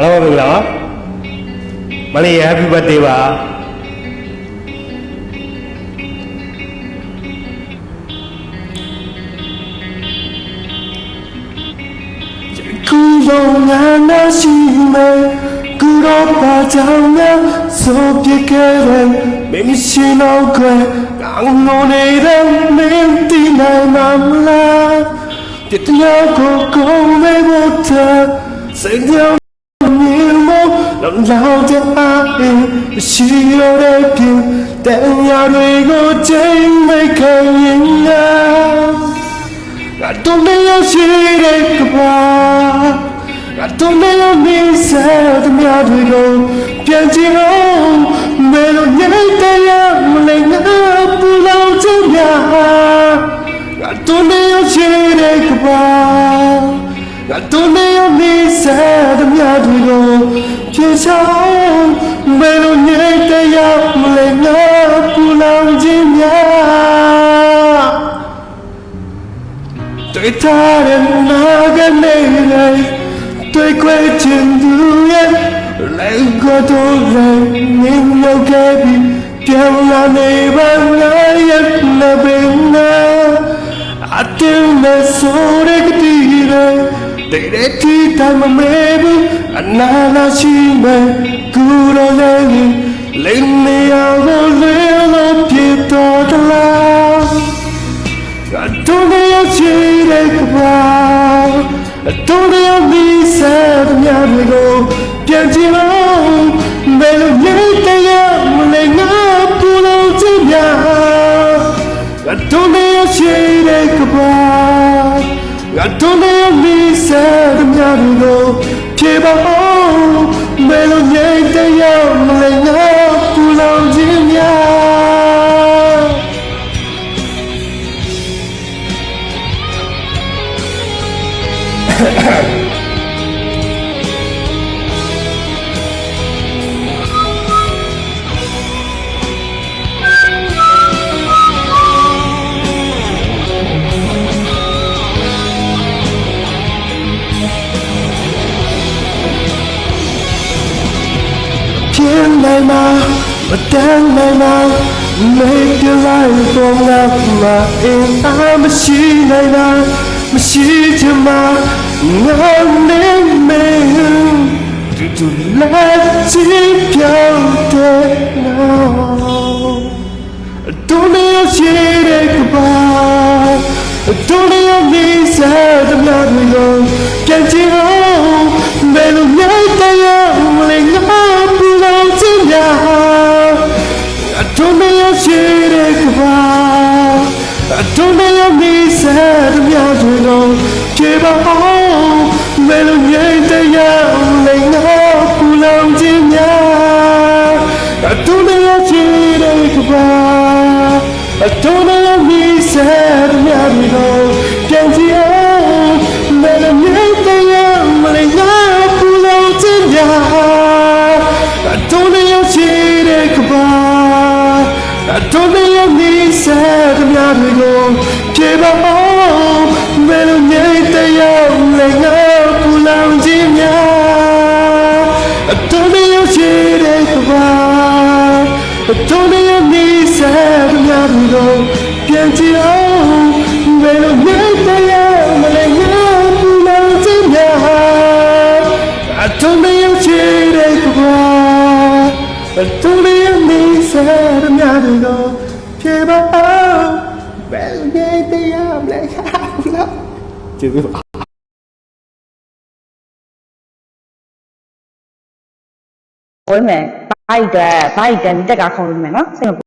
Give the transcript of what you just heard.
အားလုံးပဲမင်္ဂလာပါမလေး happy birthday ပါကူလုံးငါနာရှိမယ်ကူတော့ပါကြောင့်များဆိုပြခဲ့တဲ့မင်းရှိတော့ခွဲကောင်းလို့နေတဲ့မင်း မို့လုံးလောင်တဲ့အားအင်းရှိရတဲ့ပြင်တရားတွေကိုချိန်မိတ်ခင်ရင်ငါငါတို့လည်းရရှိတဲ့ကဘာငါတို့လည်းရမင်းဆက်သမျှတွေကိုပြန်ကြည့်အောင်မဲလို့ညနေတည်းရမလဲငါပူလောင်ချင်များငါတို့လည်းရရှိတဲ့ကဘာ ငါတို့လည်းရမင်းဆက်သမျှတွေကိုပြန်ချောင်းမဲလို့ညနေတည်းရမလဲငါပူလောင်ချင်များတွေ့ထားတဲ့နာကနေလိုက်တွေ့ခွေချင်သူရဲ့လည်းကတော့လည်းမင်းရောက်ခဲ့ပြီးပြောင်းလာနေပါငါရဲ့လက်ပင်နာအတင်းနဲ့ဆိုရကတိရဲ တဲ့တဲ့တီတိုင်းမမဲဘူးအနာလာရှိမယ်ကူရောလည်းလိမ့်နေရကိုလေလို့ပြတော်တလား I don't know your cheating about I don't know your me sad me amigo ပြန်ကြည့်လို့ဘယ်လိုနေတရားမလဲငါပူလို့ချင်များ I don't know your cheating about I don't know your me sad me amigo ပြေပါအောင်ဘယ်လိုနေတရားမလဲငါပူလို့ချင်များ偏 stand my now make the light from love my in I'm a she night now she to my no name me to let you go now don't you see it goodbye don't you miss the blood we love can't you Give. Goodbye I don't know you me sad me amigo Can't you Let me meet the young Malinga pulau tinya I don't know you cheated goodbye I don't know you me sad me amigo Give up all Let me meet the young Malinga pulau ကျေးဇူးပါဝဲမယ် ဘိုက်တဲ့ဘိုက်တဲ့တက်ကခုံးလို့မယ်နော်စိတ်မ